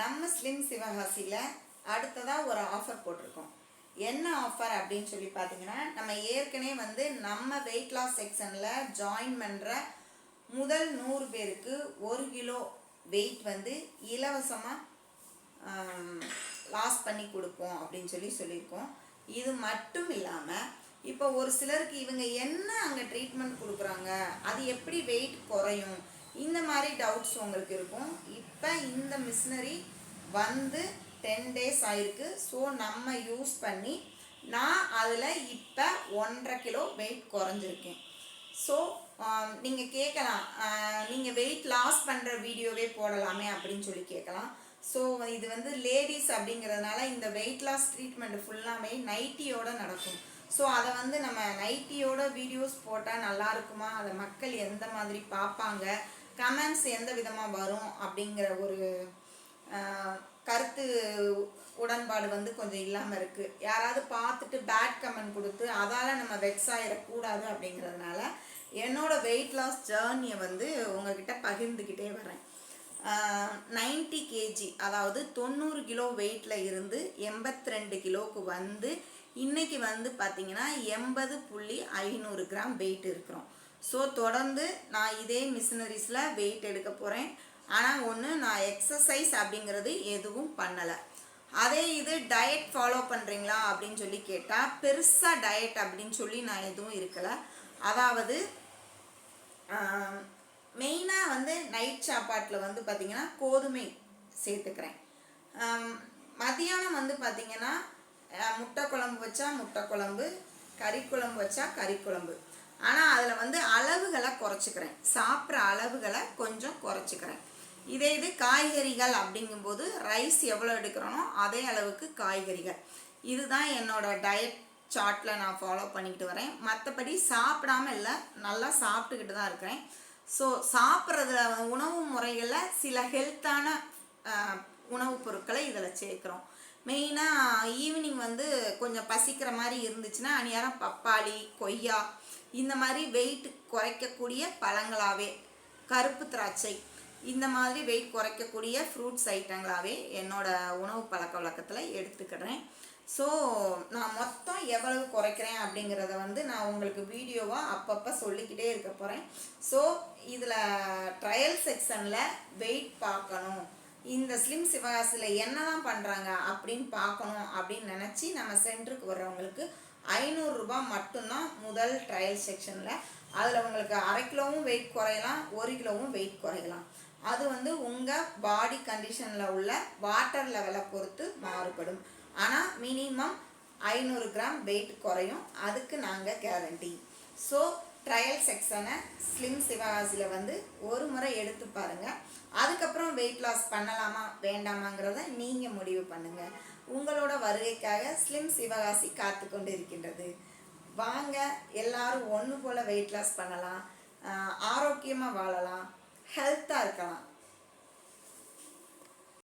நம்ம ஸ்லிம் சிவகாசியில் அடுத்ததாக ஒரு ஆஃபர் போட்டிருக்கோம். என்ன ஆஃபர் அப்படின்னு சொல்லி பார்த்தீங்கன்னா நம்ம ஏற்கனவே வந்து நம்ம வெயிட் லாஸ் செக்ஷனில் ஜாயின் பண்ணுற முதல் நூறு பேருக்கு ஒரு கிலோ வெயிட் வந்து இலவசமாக லாஸ் பண்ணி கொடுப்போம் அப்படின்னு சொல்லி சொல்லியிருக்கோம். இது மட்டும் இல்லாமல் இப்போ ஒரு சிலருக்கு இவங்க என்ன அங்கே ட்ரீட்மெண்ட் கொடுக்குறாங்க? அது எப்படி வெயிட் குறையும்? இந்த மாதிரி டவுட்ஸ் உங்களுக்கு இருக்கும். இப்போ இந்த மிஷினரி வந்து டென் டேஸ் ஆயிருக்கு. ஸோ நம்ம யூஸ் பண்ணி நான் அதில் இப்போ ஒன்றரை கிலோ வெயிட் குறைஞ்சிருக்கேன். ஸோ நீங்கள் கேட்கலாம் நீங்கள் வெயிட் லாஸ் பண்ணுற வீடியோவே போடலாமே அப்படின்னு சொல்லி கேட்கலாம் ஸோ இது வந்து லேடிஸ் அப்படிங்கிறதுனால இந்த வெயிட் லாஸ் ட்ரீட்மெண்ட் ஃபுல்லாமே நைட்டியோட நடக்கும். ஸோ அதை வந்து நம்ம நைட்டியோட வீடியோஸ் போட்டால் நல்லா இருக்குமா? அதை மக்கள் எந்த மாதிரி பார்ப்பாங்க? கமெண்ட்ஸ் எந்த விதமாக வரும் அப்படிங்கிற ஒரு கருத்து உடன்பாடு வந்து கொஞ்சம் இல்லாமல் இருக்குது யாராவது பார்த்துட்டு பேட் கமெண்ட் கொடுத்து அதால் நம்ம வெக்ஸ் ஆகிடக்கூடாது அப்படிங்கிறதுனால என்னோட வெயிட் லாஸ் ஜேர்னியை வந்து உங்ககிட்ட பகிர்ந்துக்கிட்டே வரேன். நைன்டி கேஜி அதாவது தொண்ணூறு கிலோ வெயிட்டில் இருந்து எண்பத்தி ரெண்டு கிலோவுக்கு வந்து இன்றைக்கி வந்து பார்த்தீங்கன்னா எண்பது புள்ளி ஐநூறு கிராம் வெயிட் இருக்கிறோம். ஸோ தொடர்ந்து நான் இதே மிஷினரிஸில் வெயிட் எடுக்க போகிறேன் ஆனால் ஒன்று நான் எக்ஸசைஸ் அப்படிங்கிறது எதுவும் பண்ணலை. அதே இது டயட் ஃபாலோ பண்ணுறீங்களா அப்படின்னு சொல்லி கேட்டால் பெருசாக டயட் அப்படின்னு சொல்லி நான் எதுவும் இருக்கலை. அதாவது மெயினாக வந்து நைட் சாப்பாட்டில் வந்து பார்த்திங்கன்னா கோதுமை சேர்த்துக்கிறேன். மதியானம் வந்து பார்த்திங்கன்னா முட்டை குழம்பு வச்சா முட்டை குழம்பு கறி குழம்பு வச்சா கறி குழம்பு. ஆனால் அதில் வந்து அளவுகளை குறைச்சிக்கிறேன். சாப்பிட்ற அளவுகளை கொஞ்சம் குறைச்சிக்கிறேன். இதே இது காய்கறிகள் அப்படிங்கும்போது ரைஸ் எவ்வளோ எடுக்கிறோனோ அதே அளவுக்கு காய்கறிகள். இதுதான் என்னோட டயட் சார்ட்டில் நான் ஃபாலோ பண்ணிக்கிட்டு வரேன். மற்றபடி சாப்பிடாம இல்லை நல்லா சாப்பிட்டுக்கிட்டு தான் இருக்கிறேன். ஸோ சாப்பிட்றதுல உணவு முறைகளில் சில ஹெல்த்தான உணவுப் பொருட்களை இதில் சேர்க்குறோம். மெயினாக ஈவினிங் வந்து கொஞ்சம் பசிக்கிற மாதிரி இருந்துச்சுன்னா அந்நேரம் பப்பாளி கொய்யா இந்த மாதிரி வெயிட் குறைக்கக்கூடிய பழங்களாகவே கருப்பு திராட்சை இந்த மாதிரி வெயிட் குறைக்கக்கூடிய ஃப்ரூட்ஸ் ஐட்டங்களாகவே என்னோட உணவு பழக்க வழக்கத்தில் எடுத்துக்கிறேன். ஸோ நான் மொத்தம் எவ்வளவு குறைக்கிறேன் அப்படிங்கிறத வந்து நான் உங்களுக்கு வீடியோவாக அப்பப்போ சொல்லிக்கிட்டே இருக்க போகிறேன் ஸோ இதில் ட்ரையல் செக்ஷனில் வெயிட் பார்க்கணும். இந்த ஸ்லிம் சிவகாசியில் என்னதான் பண்ணுறாங்க அப்படின்னு பார்க்கணும் அப்படின்னு நினச்சி நம்ம சென்டருக்கு வர்றவங்களுக்கு ஐநூறுரூபா மட்டும்தான் முதல் ட்ரையல் செக்ஷனில் அதில் உங்களுக்கு அரை கிலோவும் வெயிட் குறையலாம் ஒரு கிலோவும் வெயிட் குறையலாம். அது வந்து உங்கள் பாடி கண்டிஷனில் உள்ள வாட்டர் லெவலை பொறுத்து மாறுபடும். ஆனால் மினிமம் ஐநூறு கிராம் வெயிட் குறையும். அதுக்கு நாங்கள் கேரண்டி ஸோ ட்ரையல் செக்ஷனை ஸ்லிம் சிவகாசியில் வந்து ஒரு முறை எடுத்து பாருங்கள் அதுக்கப்புறம் வெயிட் லாஸ் பண்ணலாமா வேண்டாமாங்கிறத நீங்கள் முடிவு பண்ணுங்கள் உங்களோட வருகைக்காக ஸ்லிம் சிவகாசி காத்து கொண்டு இருக்கின்றது வாங்க எல்லாரும் ஒன்று போல் வெயிட் லாஸ் பண்ணலாம். ஆரோக்கியமாக வாழலாம். ஹெல்த்தாக இருக்கலாம்.